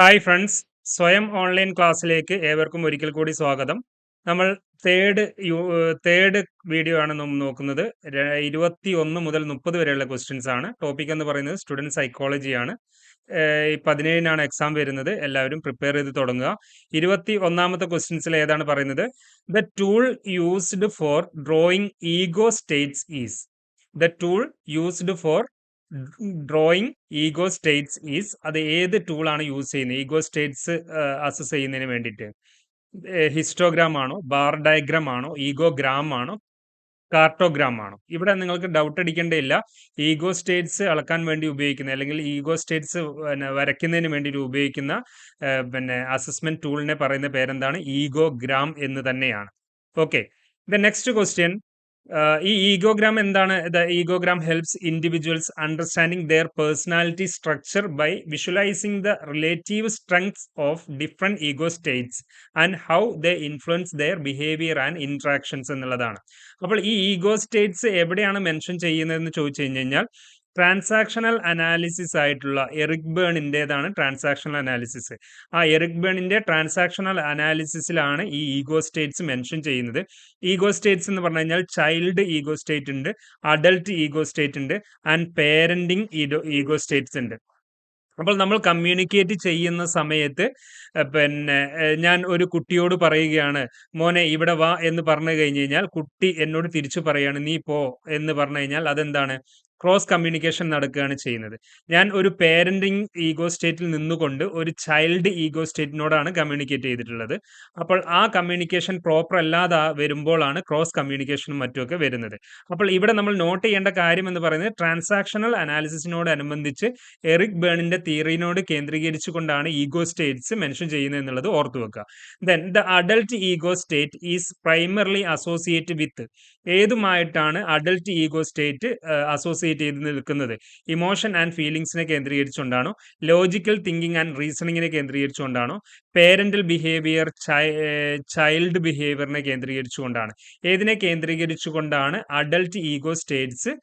Hi friends സ്വയം online ക്ലാസ്സിലേക്ക് ഏവർക്കും ഒരിക്കൽ കൂടി സ്വാഗതം. നമ്മൾ തേർഡ് തേർഡ് വീഡിയോ ആണ് നോക്കുന്നത്. ഇരുപത്തി ഒന്ന് മുതൽ മുപ്പത് വരെയുള്ള ക്വസ്റ്റ്യൻസ് ആണ്. ടോപ്പിക് എന്ന് പറയുന്നത് സ്റ്റുഡന്റ് സൈക്കോളജി ആണ്. ഏഹ് ഈ പതിനേഴിനാണ് എക്സാം വരുന്നത്. എല്ലാവരും പ്രിപ്പയർ ചെയ്ത് തുടങ്ങുക. ഇരുപത്തി ഒന്നാമത്തെ ക്വസ്റ്റ്യൻസിൽ ഏതാണ് പറയുന്നത്? The tool used for drawing ego states is the tool used for drawing ego states is അത് ഏത് ടൂളാണ് യൂസ് ചെയ്യുന്നത്? ഈഗോ സ്റ്റേറ്റ്സ് അസസ് ചെയ്യുന്നതിന് വേണ്ടിയിട്ട്. ഹിസ്റ്റോഗ്രാം ആണോ ബാർ ഡയഗ്രാം ആണോ ഈഗോഗ്രാം ആണോ കാർട്ടോഗ്രാം ആണോ? ഇവിടെ നിങ്ങൾക്ക് ഡൗട്ട് അടിക്കേണ്ടതില്ല. ഈഗോ സ്റ്റേറ്റ്സ് അളക്കാൻ വേണ്ടി ഉപയോഗിക്കുന്ന അല്ലെങ്കിൽ ഈഗോ സ്റ്റേറ്റ്സ് പിന്നെ വരയ്ക്കുന്നതിന് വേണ്ടി ഉപയോഗിക്കുന്ന പിന്നെ അസസ്മെന്റ് ടൂളിനെ പറയുന്ന പേരെന്താണ്? ഈഗോഗ്രാം എന്ന് തന്നെയാണ്. ഓക്കെ ദ നെക്സ്റ്റ് ക്വസ്റ്റ്യൻ ഈ ഈഗോഗ്രാം എന്താണ്? The egogram helps individuals understanding their personality structure by visualising the relative strengths of different ego states and how the influence their behaviour and interactions എന്നുള്ളതാണ്. അപ്പോൾ ഈ ego States എവിടെയാണ് mention ചെയ്യുന്നതെന്ന് ചോദിച്ചു കഴിഞ്ഞു കഴിഞ്ഞാൽ ട്രാൻസാക്ഷണൽ അനാലിസിസ് ആയിട്ടുള്ള എറിക് ബേണിന്റെതാണ് ട്രാൻസാക്ഷണൽ അനാലിസിസ്. ആ എറിക് ബേണിന്റെ ട്രാൻസാക്ഷണൽ അനാലിസിസിലാണ് ഈ ഈഗോ സ്റ്റേറ്റ്സ് മെൻഷൻ ചെയ്യുന്നത്. ഈഗോ സ്റ്റേറ്റ്സ് എന്ന് പറഞ്ഞു കഴിഞ്ഞാൽ ചൈൽഡ് ഈഗോ സ്റ്റേറ്റ് ഉണ്ട് അഡൽട്ട് ഈഗോ സ്റ്റേറ്റ് ഉണ്ട് ആൻഡ് പേരന്റിങ് ഈഗോ സ്റ്റേറ്റ്സ് ഉണ്ട്. അപ്പോൾ നമ്മൾ കമ്മ്യൂണിക്കേറ്റ് ചെയ്യുന്ന സമയത്ത് പിന്നെ ഞാൻ ഒരു കുട്ടിയോട് പറയുകയാണ് മോനെ ഇവിടെ വാ എന്ന് പറഞ്ഞു കഴിഞ്ഞ് കഴിഞ്ഞാൽ കുട്ടി എന്നോട് തിരിച്ചു പറയുകയാണ് നീ പോ എന്ന് പറഞ്ഞു കഴിഞ്ഞാൽ അതെന്താണ്? ക്രോസ് കമ്മ്യൂണിക്കേഷൻ നടക്കുകയാണ് ചെയ്യുന്നത്. ഞാൻ ഒരു പേരന്റിങ് ഈഗോ സ്റ്റേറ്റിൽ നിന്നുകൊണ്ട് ഒരു ചൈൽഡ് ഈഗോ സ്റ്റേറ്റിനോടാണ് കമ്മ്യൂണിക്കേറ്റ് ചെയ്തിട്ടുള്ളത്. അപ്പോൾ ആ കമ്മ്യൂണിക്കേഷൻ പ്രോപ്പർ അല്ലാതെ വരുമ്പോഴാണ് ക്രോസ് കമ്മ്യൂണിക്കേഷനും മറ്റുമൊക്കെ വരുന്നത്. അപ്പോൾ ഇവിടെ നമ്മൾ നോട്ട് ചെയ്യേണ്ട കാര്യം എന്ന് പറയുന്നത് ട്രാൻസാക്ഷണൽ അനാലിസിസിനോട് അനുബന്ധിച്ച് എറിക് ബേണിന്റെ തിയറിനോട് കേന്ദ്രീകരിച്ചുകൊണ്ടാണ് ഈഗോ സ്റ്റേറ്റ്സ് മെൻഷൻ ചെയ്യുന്നത് എന്നുള്ളത് ഓർത്തു വെക്കുക then the adult ego state is primarily associate with ഏതുമായിട്ടാണ് adult ego state associate ചെയ്ത് നിൽക്കുന്നത്? ഇമോഷൻ ആൻഡ് ഫീലിങ്സിനെ കേന്ദ്രീകരിച്ചുകൊണ്ടാണോ? ലോജിക്കൽ തിങ്കിങ് ആൻഡ് റീസണിങ്ങിനെ കേന്ദ്രീകരിച്ചുകൊണ്ടാണോ? പേരന്റൽ ബിഹേവിയർ ചൈൽഡ് ബിഹേവിയറിനെ കേന്ദ്രീകരിച്ചുകൊണ്ടാണ്. ഏതിനെ കേന്ദ്രീകരിച്ചുകൊണ്ടാണ് അഡൽട്ട് ഈഗോ സ്റ്റേറ്റ്സ്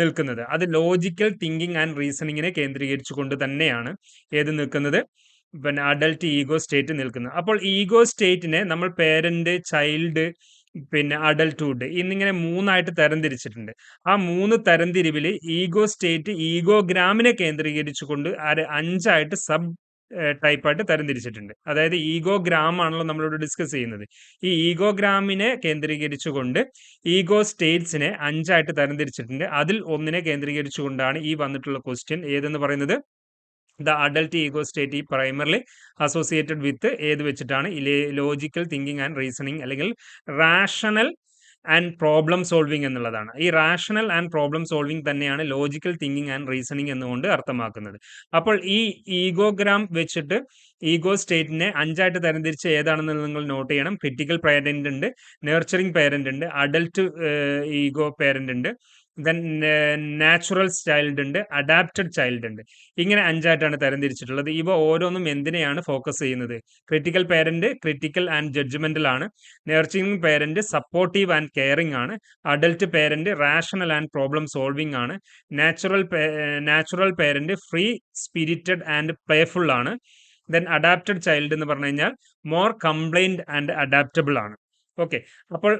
നിൽക്കുന്നത്? അത് ലോജിക്കൽ തിങ്കിങ് ആൻഡ് റീസണിങ്ങിനെ കേന്ദ്രീകരിച്ചുകൊണ്ട് തന്നെയാണ് ഏത് നിൽക്കുന്നത്? പിന്നെ അഡൽട്ട് ഈഗോ സ്റ്റേറ്റ് നിൽക്കുന്നത്. അപ്പോൾ ഈഗോ സ്റ്റേറ്റിനെ നമ്മൾ പേരന്റ് ചൈൽഡ് പിന്നെ അഡൽട്ട്ഹുഡ് എന്നിങ്ങനെ മൂന്നായിട്ട് തരംതിരിച്ചിട്ടുണ്ട്. ആ മൂന്ന് തരംതിരിവിൽ ഈഗോ സ്റ്റേറ്റ് ഈഗോഗ്രാമിനെ കേന്ദ്രീകരിച്ചുകൊണ്ട് അത് അഞ്ചായിട്ട് സബ് ടൈപ്പായിട്ട് തരംതിരിച്ചിട്ടുണ്ട്. അതായത് ഈഗോഗ്രാം ആണല്ലോ നമ്മളിവിടെ ഡിസ്കസ് ചെയ്യുന്നത്. ഈ ഈഗോഗ്രാമിനെ കേന്ദ്രീകരിച്ചുകൊണ്ട് ഈഗോ സ്റ്റേറ്റ്സിനെ അഞ്ചായിട്ട് തരംതിരിച്ചിട്ടുണ്ട്. അതിൽ ഒന്നിനെ കേന്ദ്രീകരിച്ചുകൊണ്ടാണ് ഈ വന്നിട്ടുള്ള ക്വസ്റ്റ്യൻ ഏതെന്ന് പറയുന്നത്? ദ അഡൽട്ട് ഈഗോ സ്റ്റേറ്റ് ഈ പ്രൈമർലി അസോസിയേറ്റഡ് വിത്ത് ഏത് വെച്ചിട്ടാണ്? ലോജിക്കൽ തിങ്കിങ് ആൻഡ് റീസണിങ് അല്ലെങ്കിൽ റാഷണൽ ആൻഡ് പ്രോബ്ലം സോൾവിങ് എന്നുള്ളതാണ്. ഈ റാഷണൽ ആൻഡ് പ്രോബ്ലം സോൾവിങ് തന്നെയാണ് ലോജിക്കൽ തിങ്കിങ് ആൻഡ് റീസണിങ് എന്നുകൊണ്ട് അർത്ഥമാക്കുന്നത്. അപ്പോൾ ഈ ഈഗോഗ്രാം വെച്ചിട്ട് ഈഗോ സ്റ്റേറ്റിനെ അഞ്ചായിട്ട് തരംതിരിച്ച് ഏതാണെന്ന് നിങ്ങൾ നോട്ട് ചെയ്യണം. ക്രിറ്റിക്കൽ പേരന്റ് ഉണ്ട് നേർച്ചറിങ് പേരന്റ് ഉണ്ട് അഡൽട്ട് ഈഗോ പേരന്റ് ഉണ്ട്. ദെൻ നാച്ചുറൽ ചൈൽഡ് ഉണ്ട് അഡാപ്റ്റഡ് ചൈൽഡ് ഉണ്ട്. ഇങ്ങനെ അഞ്ചായിട്ടാണ് തരംതിരിച്ചിട്ടുള്ളത്. ഇവ ഓരോന്നും എന്തിനെയാണ് ഫോക്കസ് ചെയ്യുന്നത്? Critical parent critical and judgmental ആണ്. Nurturing parent supportive and caring ആണ്. Adult parent rational and problem solving ആണ്. Natural natural parent free spirited and playful ആണ്. ദെൻ അഡാപ്റ്റഡ് ചൈൽഡ് എന്ന് പറഞ്ഞു കഴിഞ്ഞാൽ മോർ കംപ്ലൈന്റ് ആൻഡ് അഡാപ്റ്റബിൾ ആണ്. Okay അപ്പോൾ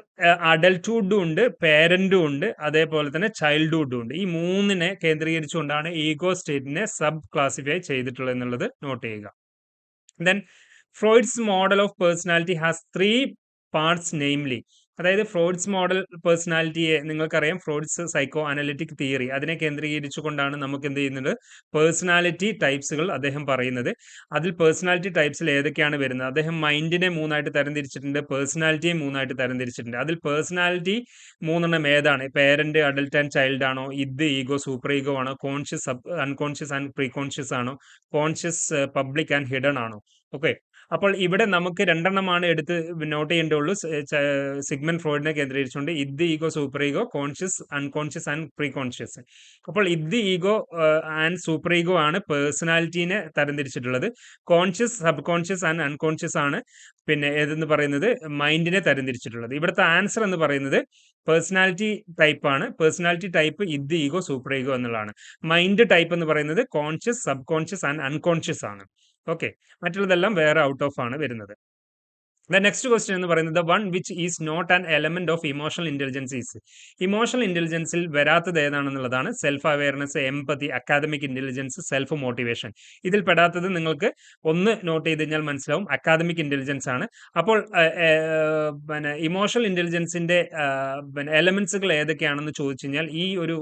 അഡൽട്ട്ഹുഡും ഉണ്ട് പേരന്റും ഉണ്ട് അതേപോലെ തന്നെ ചൈൽഡ്ഹുഡും ഉണ്ട്. ഈ മൂന്നിനെ കേന്ദ്രീകരിച്ചുകൊണ്ടാണ് ഈഗോ സ്റ്റേറ്റിനെ സബ് ക്ലാസിഫൈ ചെയ്തിട്ടുള്ളത് എന്നുള്ളത് നോട്ട് ചെയ്യുക. Then Freud's model of personality has three parts namely അതായത് ഫ്രോഡ്സ് മോഡൽ പേഴ്സണാലിറ്റിയെ നിങ്ങൾക്കറിയാം. ഫ്രോഡ്സ് സൈക്കോ അനലിറ്റിക് തിയറി അതിനെ കേന്ദ്രീകരിച്ചുകൊണ്ടാണ് നമുക്ക് എന്ത് ചെയ്യുന്നത്? പേഴ്സണാലിറ്റി ടൈപ്സുകൾ അദ്ദേഹം പറയുന്നത്. അതിൽ പേഴ്സണാലിറ്റി ടൈപ്സിൽ ഏതൊക്കെയാണ് വരുന്നത്? അദ്ദേഹം മൈൻഡിനെ മൂന്നായിട്ട് തരംതിരിച്ചിട്ടുണ്ട്. പേഴ്സണാലിറ്റിയെ മൂന്നായിട്ട് തരംതിരിച്ചിട്ടുണ്ട്. അതിൽ പേഴ്സണാലിറ്റി മൂന്നെണ്ണം ഏതാണ്? പേരന്റ് അഡൽട്ട് ആൻഡ് ചൈൽഡ് ആണോ? ഇത് ഈഗോ സൂപ്പർ ഈഗോ ആണോ? Conscious unconscious and pre conscious ആണോ? കോൺഷ്യസ് പബ്ലിക് ആൻഡ് ഹിഡൺ ആണോ? ഓക്കെ. അപ്പോൾ ഇവിടെ നമുക്ക് രണ്ടെണ്ണമാണ് എടുത്ത് നോട്ട് ചെയ്യേണ്ടുള്ളൂ സിഗ്മൻ ഫ്രോയിഡിനെ കേന്ദ്രീകരിച്ചുകൊണ്ട് ഇത് ego super ego conscious unconscious and pre conscious അപ്പോൾ ഇത് ഈഗോ ആൻഡ് സൂപ്പർ ഈഗോ ആണ് പേഴ്സണാലിറ്റീനെ തരംതിരിച്ചിട്ടുള്ളത്. Conscious sub conscious and unconscious ആണ് പിന്നെ ഏതെന്ന് പറയുന്നത്? മൈൻഡിനെ തരംതിരിച്ചിട്ടുള്ളത്. ഇവിടുത്തെ ആൻസർ എന്ന് പറയുന്നത് പേഴ്സണാലിറ്റി ആണ്. പേഴ്സണാലിറ്റി ടൈപ്പ് ഇത് ഈഗോ സൂപ്പർ ഈഗോ എന്നുള്ളതാണ്. മൈൻഡ് ടൈപ്പ് എന്ന് പറയുന്നത് conscious sub conscious and unconscious ആണ്. ഓക്കെ മറ്റുള്ളതെല്ലാം വേറെ ഔട്ട് ഓഫ് ആണ് വരുന്നത്. ദ നെക്സ്റ്റ് ക്വസ്റ്റ്യൻ എന്ന് പറയുന്നത് one which is not an element of emotional intelligence is emotional ഇന്റലിജൻസിൽ വരാത്തത് ഏതാണെന്നുള്ളതാണ് self awareness empathy academic intelligence self motivation ഇതിൽ പെടാത്തത് നിങ്ങൾക്ക് ഒന്ന് നോട്ട് ചെയ്ത് കഴിഞ്ഞാൽ മനസ്സിലാവും. അക്കാദമിക് ഇന്റലിജൻസ് ആണ്. അപ്പോൾ പിന്നെ ഇമോഷണൽ ഇന്റലിജൻസിന്റെ പിന്നെ എലമെന്റ്സുകൾ ഏതൊക്കെയാണെന്ന് ചോദിച്ചു കഴിഞ്ഞാൽ ഈ ഒരു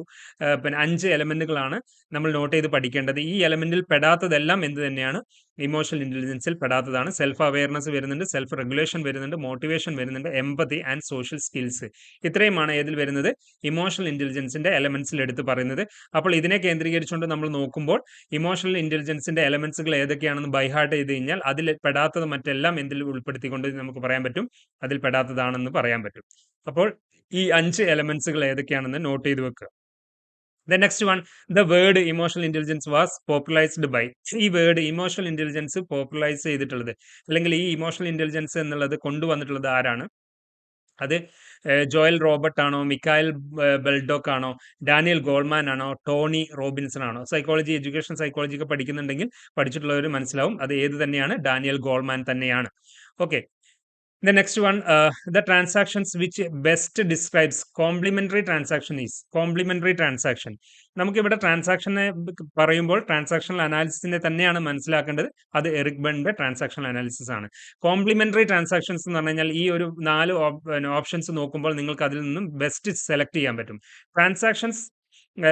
പിന്നെ അഞ്ച് എലമെന്റുകളാണ് നമ്മൾ നോട്ട് ചെയ്ത് പഠിക്കേണ്ടത്. ഈ എലമെന്റിൽ പെടാത്തതെല്ലാം എന്ത് തന്നെയാണ്? ഇമോഷണൽ ഇന്റലിജൻസിൽ പെടാത്തതാണ്. സെൽഫ് അവയർനെസ് വരുന്നുണ്ട് സെൽഫ് റെഗുലേഷൻ വരുന്നുണ്ട് മോട്ടിവേഷൻ വരുന്നുണ്ട് എംപതി ആൻഡ് സോഷ്യൽ സ്കിൽസ് ഇത്രയുമാണ് ഏതിൽ വരുന്നത്? ഇമോഷണൽ ഇന്റലിജൻസിന്റെ എലമെന്റ്സിൽ എടുത്ത് പറയുന്നത്. അപ്പോൾ ഇതിനെ കേന്ദ്രീകരിച്ചുകൊണ്ട് നമ്മൾ നോക്കുമ്പോൾ ഇമോഷണൽ ഇന്റലിജൻസിന്റെ എലമെന്റ്സുകൾ ഏതൊക്കെയാണെന്ന് ബൈഹാർട്ട് ചെയ്ത് കഴിഞ്ഞാൽ അതിൽ പെടാത്തത് മറ്റെല്ലാം എന്തിൽ ഉൾപ്പെടുത്തിക്കൊണ്ട് നമുക്ക് പറയാൻ പറ്റും? അതിൽ പെടാത്തതാണെന്ന് പറയാൻ പറ്റും. അപ്പോൾ ഈ അഞ്ച് എലമെന്റ്സുകൾ ഏതൊക്കെയാണെന്ന് നോട്ട് ചെയ്ത് വെക്കുക. The next one the word emotional intelligence was popularised by ഈ വേർഡ് ഇമോഷണൽ ഇന്റലിജൻസ് പോപ്പുലൈസ് ചെയ്തിട്ടുള്ളത്. അല്ലെങ്കിൽ ഈ ഇമോഷണൽ ഇന്റലിജൻസ് എന്നുള്ളത് കൊണ്ടുവന്നിട്ടുള്ളത് ആരാണ്? അത് ജോയൽ റോബർട്ട് ആണോ മിക്കായൽ ബെൽഡോക്ക് ആണോ ഡാനിയൽ ഗോൾമാൻ ആണോ ടോണി റോബിൻസൺ ആണോ? സൈക്കോളജി എഡ്യൂക്കേഷൻ സൈക്കോളജി ഒക്കെ പഠിക്കുന്നുണ്ടെങ്കിൽ പഠിച്ചിട്ടുള്ളവർ മനസ്സിലാവും അത് ഏത് തന്നെയാണ്? ഡാനിയൽ ഗോൾമാൻ തന്നെയാണ്. Okay The next one, uh, the transactions which best describes complementary transaction is complementary transaction. നമുക്കിവിടെ ട്രാൻസാക്ഷനെ പറയുമ്പോൾ ട്രാൻസാക്ഷണൽ അനാലിസിസിനെ തന്നെയാണ് മനസ്സിലാക്കേണ്ടത്. അത് എറിക് ബണിന്റെ ട്രാൻസാക്ഷണൽ അനാലിസിസ് ആണ്. കോംപ്ലിമെന്ററി ട്രാൻസാക്ഷൻസ് എന്ന് പറഞ്ഞു കഴിഞ്ഞാൽ ഈ ഒരു നാല് ഓപ്ഷൻസ് നോക്കുമ്പോൾ നിങ്ങൾക്ക് അതിൽ നിന്നും ബെസ്റ്റ് സെലക്ട് ചെയ്യാൻ പറ്റും. Transactions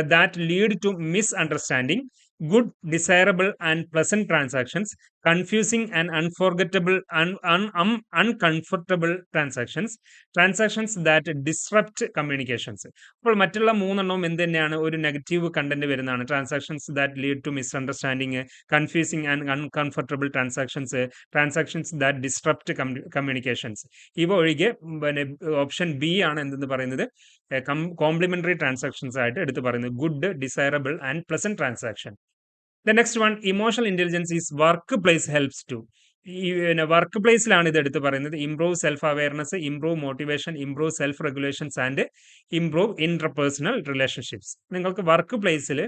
that lead to misunderstanding good desirable, and pleasant transactions, confusing and unforgettable uncomfortable transactions transactions that transactions, communications. അപ്പോൾ മറ്റുള്ള മൂന്നെണ്ണവും എന്ത് തന്നെയാണ്? ഒരു നെഗറ്റീവ് കണ്ടന്റ് വരുന്നതാണ്. Transactions that lead to misunderstanding confusing and uncomfortable transactions transactions that disrupt communications ഇവ ഒഴികെ പിന്നെ ഓപ്ഷൻ ബി ആണ് എന്തെന്ന് പറയുന്നത്? കോംപ്ലിമെന്ററി ട്രാൻസാക്ഷൻസ് ആയിട്ട് എടുത്തു പറയുന്നത്. Good desirable and pleasant transaction the next one emotional intelligence is work place helps to work പ്ലേസിലാണ് ഇത് എടുത്ത് പറയുന്നത്. Improve self awareness improve motivation improve self regulations and improve interpersonal relationships നിങ്ങൾക്ക് വർക്ക് പ്ലേസിൽ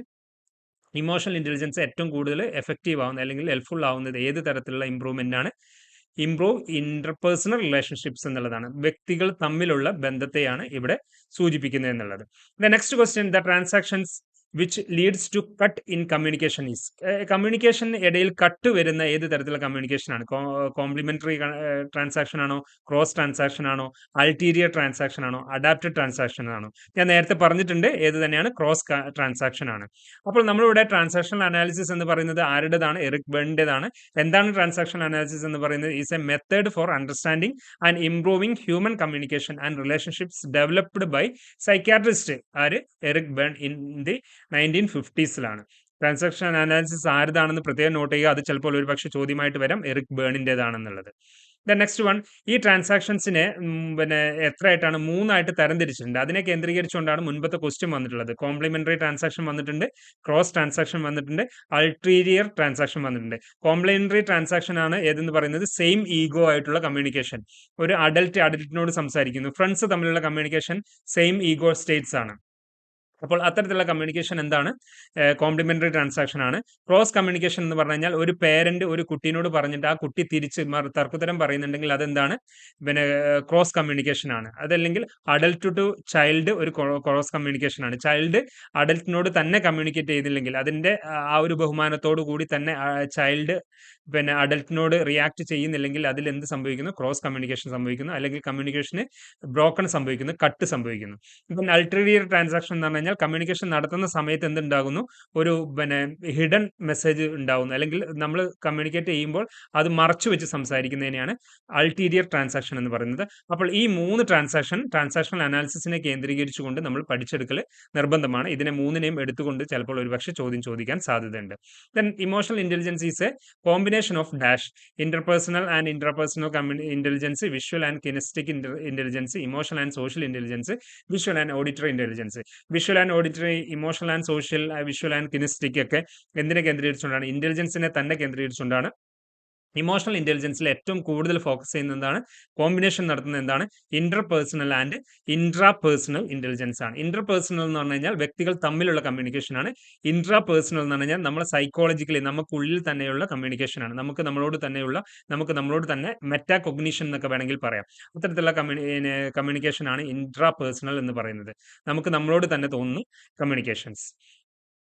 emotional intelligence ഏറ്റവും കൂടുതൽ effective ആവുന്നത് അല്ലെങ്കിൽ helpful ആവുന്നത് ഏത് തരത്തിലുള്ള ഇംപ്രൂവ്മെന്റ് ആണ്? ഇംപ്രൂവ് ഇന്റർപേഴ്സണൽ റിലേഷൻഷിപ്സ് എന്നുള്ളതാണ്. വ്യക്തികൾ തമ്മിലുള്ള ബന്ധത്തെയാണ് ഇവിടെ സൂചിപ്പിക്കുന്നത് എന്നുള്ളത്. The next question the transactions which leads to cut in communication is communication ഇടയിൽ കട്ട് വരുന്ന ഏത് തരത്തിലുള്ള കമ്മ്യൂണിക്കേഷൻ ആണ്? കോംപ്ലിമെന്ററി ട്രാൻസാക്ഷൻ ആണോ? ക്രോസ് ട്രാൻസാക്ഷൻ ആണോ? അൾട്ടീരിയർ ട്രാൻസാക്ഷൻ ആണോ? അഡാപ്റ്റഡ് ട്രാൻസാക്ഷൻ ആണോ? ഞാൻ നേരത്തെ പറഞ്ഞിട്ടുണ്ട് ഏത് തന്നെയാണ്? ക്രോസ് ട്രാൻസാക്ഷൻ ആണ്. അപ്പോൾ നമ്മളിവിടെ ട്രാൻസാക്ഷൻ അനാലിസിസ് എന്ന് പറയുന്നത് ആരുടേതാണ്? എറിക് ബേണിന്റെതാണ്. എന്താണ് ട്രാൻസാക്ഷൻ അനാലിസിസ് എന്ന് പറയുന്നത്? Is a method for understanding and improving human communication and relationships developed by psychiatrist ആര്? Eric Berne in the nineteen ഫിഫ്റ്റീസിലാണ്. Transaction analysis ആരുതാണെന്ന് പ്രത്യേകം നോട്ട് ചെയ്യുക. അത് ചിലപ്പോൾ ഒരു പക്ഷേ ചോദ്യമായിട്ട് വരാം. എറിക് ബേണിന്റെതാണെന്നുള്ളത്. ദ നെക്സ്റ്റ് വൺ ഈ ട്രാൻസാക്ഷൻസിനെ പിന്നെ എത്രയായിട്ടാണ്? മൂന്നായിട്ട് തരംതിരിച്ചിട്ടുണ്ട്. അതിനെ കേന്ദ്രീകരിച്ചുകൊണ്ടാണ് മുൻപത്തെ ക്വസ്റ്റ്യൻ വന്നിട്ടുള്ളത്. കോംപ്ലിമെന്ററി ട്രാൻസാക്ഷൻ വന്നിട്ടുണ്ട്. ക്രോസ് ട്രാൻസാക്ഷൻ വന്നിട്ടുണ്ട്. അൾട്രീരിയർ ട്രാൻസാക്ഷൻ വന്നിട്ടുണ്ട്. കോംപ്ലിമെന്ററി ട്രാൻസാക്ഷൻ ആണ് ഏതെന്ന് പറയുന്നത്? സെയിം ഈഗോ ആയിട്ടുള്ള കമ്മ്യൂണിക്കേഷൻ ഒരു അഡൽറ്റ് അഡൽറ്റിനോട് സംസാരിക്കുന്നു. ഫ്രണ്ട്സ് തമ്മിലുള്ള കമ്മ്യൂണിക്കേഷൻ സെയിം ഈഗോ സ്റ്റേറ്റ്സ് ആണ്. അപ്പോൾ അത്തരത്തിലുള്ള കമ്മ്യൂണിക്കേഷൻ എന്താണ്? കോംപ്ലിമെന്ററി ട്രാൻസാക്ഷൻ ആണ്. ക്രോസ് കമ്മ്യൂണിക്കേഷൻ എന്ന് പറഞ്ഞു കഴിഞ്ഞാൽ ഒരു പേരന്റ് ഒരു കുട്ടീനോട് പറഞ്ഞിട്ട് ആ കുട്ടി തിരിച്ച് തർക്കുത്തരം പറയുന്നുണ്ടെങ്കിൽ അതെന്താണ്? പിന്നെ ക്രോസ് കമ്മ്യൂണിക്കേഷൻ ആണ്. അതല്ലെങ്കിൽ അഡൽട്ട് ടു ചൈൽഡ് ഒരു ക്രോസ് കമ്മ്യൂണിക്കേഷൻ ആണ്. ചൈൽഡ് അഡൽട്ടിനോട് തന്നെ കമ്മ്യൂണിക്കേറ്റ് ചെയ്തില്ലെങ്കിൽ അതിന്റെ ആ ഒരു ബഹുമാനത്തോടു കൂടി തന്നെ ചൈൽഡ് പിന്നെ അഡൽട്ടിനോട് റിയാക്ട് ചെയ്യുന്നില്ലെങ്കിൽ അതിൽ എന്ത് സംഭവിക്കുന്നു? ക്രോസ് കമ്മ്യൂണിക്കേഷൻ സംഭവിക്കുന്നു. അല്ലെങ്കിൽ കമ്മ്യൂണിക്കേഷന് ബ്രോക്കൺ സംഭവിക്കുന്നു കട്ട് സംഭവിക്കുന്നു. ഇപ്പം അൾട്ടീരിയർ ട്രാൻസാക്ഷൻ എന്ന് പറഞ്ഞു കഴിഞ്ഞാൽ കമ്മ്യൂണിക്കേഷൻ നടത്തുന്ന സമയത്ത് എന്തുണ്ടാകുന്നു? ഒരു പിന്നെ ഹിഡൻ മെസ്സേജ് ഉണ്ടാകുന്നു അല്ലെങ്കിൽ നമ്മൾ കമ്മ്യൂണിക്കേറ്റ് ചെയ്യുമ്പോൾ അത് മറച്ചു വെച്ച് സംസാരിക്കുന്നതിനെയാണ് അൾട്ടീരിയർ ട്രാൻസാക്ഷൻ എന്ന് പറയുന്നത്. അപ്പോൾ ഈ മൂന്ന് ട്രാൻസാക്ഷൻ ട്രാൻസാക്ഷൻ അനാലിസിസിനെ കേന്ദ്രീകരിച്ചുകൊണ്ട് നമ്മൾ പഠിച്ചെടുക്കൽ നിർബന്ധമാണ്. ഇതിനെ മൂന്നിനെയും എടുത്തുകൊണ്ട് ചിലപ്പോൾ ഒരുപക്ഷെ ചോദ്യം ചോദിക്കാൻ സാധ്യതയുണ്ട്. Then emotional intelligence is a combination of dash interpersonal and interpersonal intelligence visual and kinesthetic intelligence emotional and social intelligence visual and auditory intelligence visual and auditory emotional and social visual and kinesthetic ഒക്കെ എന്തിനെ കേന്ദ്രീകരിച്ചുകൊണ്ടാണ്? ഇന്റലിജൻസിനെ തന്നെ കേന്ദ്രീകരിച്ചുകൊണ്ടാണ് emotional ഇന്റലിജൻസിൽ ഏറ്റവും കൂടുതൽ focus ചെയ്യുന്ന എന്താണ് combination നടത്തുന്നത് എന്താണ്? Inter personal and intra personal intelligence ആണ്. ഇന്റർ പേഴ്സണൽ എന്ന് പറഞ്ഞു കഴിഞ്ഞാൽ വ്യക്തികൾ തമ്മിലുള്ള കമ്മ്യൂണിക്കേഷൻ ആണ്. ഇൻട്രാ പേഴ്സണൽ എന്ന് പറഞ്ഞു കഴിഞ്ഞാൽ നമ്മുടെ സൈക്കോളജിക്കലി നമുക്കുള്ളിൽ തന്നെയുള്ള കമ്മ്യൂണിക്കേഷൻ ആണ്. നമുക്ക് നമ്മളോട് തന്നെയുള്ള നമുക്ക് നമ്മളോട് തന്നെ മെറ്റാ കൊഗ്നീഷൻ എന്നൊക്കെ വേണമെങ്കിൽ പറയാം. അത്തരത്തിലുള്ള കമ്മ്യൂണിക്കേഷൻ ആണ് ഇൻട്രാ പേഴ്സണൽ എന്ന് പറയുന്നത്. നമുക്ക് നമ്മളോട് തന്നെ തോന്നുന്നു communications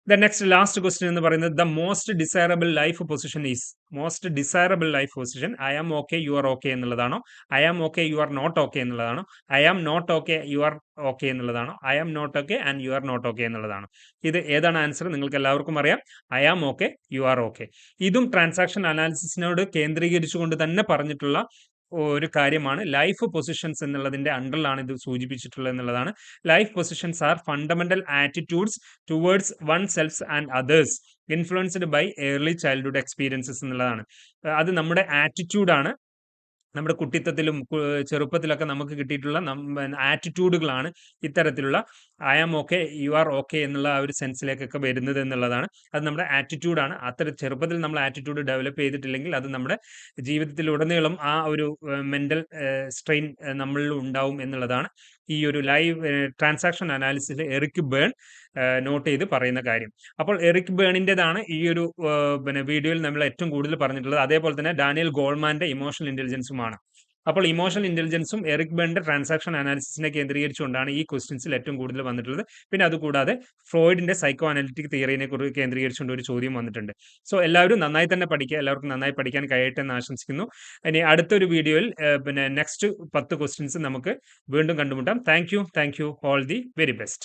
the next last question എന്ന് പറയുന്നത് the most desirable life position is most desirable life position I am okay you are okay എന്നുള്ളതാണോ? I am okay you are not okay എന്നുള്ളതാണോ? I am not okay you are okay എന്നുള്ളതാണോ? I am not okay and you are not okay എന്നുള്ളതാണോ? ഇത് ഏതാണ് answer? നിങ്ങൾക്ക് എല്ലാവർക്കും അറിയാം. I am okay you are okay ഇതും transaction അനാലിസിസിനോട് കേന്ദ്രീകരിച്ചുകൊണ്ട് തന്നെ പറഞ്ഞിട്ടുള്ള ഒരു കാര്യമാണ്. ലൈഫ് പൊസിഷൻസ് എന്നുള്ളതിന്റെ അണ്ടറിലാണ് ഇത് സൂചിപ്പിച്ചിട്ടുള്ളത് എന്നുള്ളതാണ്. Life positions are fundamental attitudes towards oneself and others influenced by early childhood experiences എന്നുള്ളതാണ്. അത് നമ്മുടെ ആറ്റിറ്റ്യൂഡാണ് നമ്മുടെ കുട്ടിത്തത്തിലും ചെറുപ്പത്തിലൊക്കെ നമുക്ക് കിട്ടിയിട്ടുള്ള ആറ്റിറ്റ്യൂഡുകളാണ് ഇത്തരത്തിലുള്ള I am okay you are okay എന്നുള്ള ആ ഒരു സെൻസിലേക്കൊക്കെ വരുന്നത് എന്നുള്ളതാണ്. അത് നമ്മുടെ ആറ്റിറ്റ്യൂഡാണ് അത്ര ചെറുപ്പത്തിൽ നമ്മൾ ആറ്റിറ്റ്യൂഡ് ഡെവലപ്പ് ചെയ്തിട്ടില്ലെങ്കിൽ അത് നമ്മുടെ ജീവിതത്തിലുടനീളം ആ ഒരു മെന്റൽ സ്ട്രെയിൻ നമ്മളിൽ ഉണ്ടാവും എന്നുള്ളതാണ് ഈ ഒരു ലൈവ് ട്രാൻസാക്ഷൻ അനാലിസിസിൽ എറിക് ബേൺ നോട്ട് ചെയ്ത് പറയുന്ന കാര്യം. അപ്പോൾ എറിക് ബേണിന്റെതാണ് ഈ ഒരു പിന്നെ വീഡിയോയിൽ നമ്മൾ ഏറ്റവും കൂടുതൽ പറഞ്ഞിട്ടുള്ളത്. അതേപോലെ തന്നെ ഡാനിയൽ ഗോൾമാന്റെ ഇമോഷണൽ ഇന്റലിജൻസുമാണ് അപ്പോൾ ഇമോഷണൽ ഇന്റലിജൻസും എറിക് ബെൻഡ് ട്രാൻസാക്ഷൻ അനാലിസിസിനെ കേന്ദ്രീകരിച്ചുകൊണ്ടാണ് ഈ ക്വസ്റ്റ്യൻസിൽ ഏറ്റവും കൂടുതൽ വന്നിട്ടുള്ളത്. പിന്നെ അതുകൂടാതെ ഫ്രോയിഡിന്റെ സൈക്കോ അനാലിറ്റിക് തിയറിനെ കുറിച്ച് കേന്ദ്രീകരിച്ചുകൊണ്ട് ഒരു ചോദ്യം വന്നിട്ടുണ്ട്. സോ എല്ലാവരും നന്നായി തന്നെ പഠിക്കുക എല്ലാവർക്കും നന്നായി പഠിക്കാൻ കഴിയട്ടെ എന്ന് ആശംസിക്കുന്നു. ഇനി അടുത്തൊരു വീഡിയോയിൽ പിന്നെ നെക്സ്റ്റ് പത്ത് ക്വസ്റ്റ്യൻസ് നമുക്ക് വീണ്ടും കണ്ടുമുട്ടാം. Thank you thank you all the very best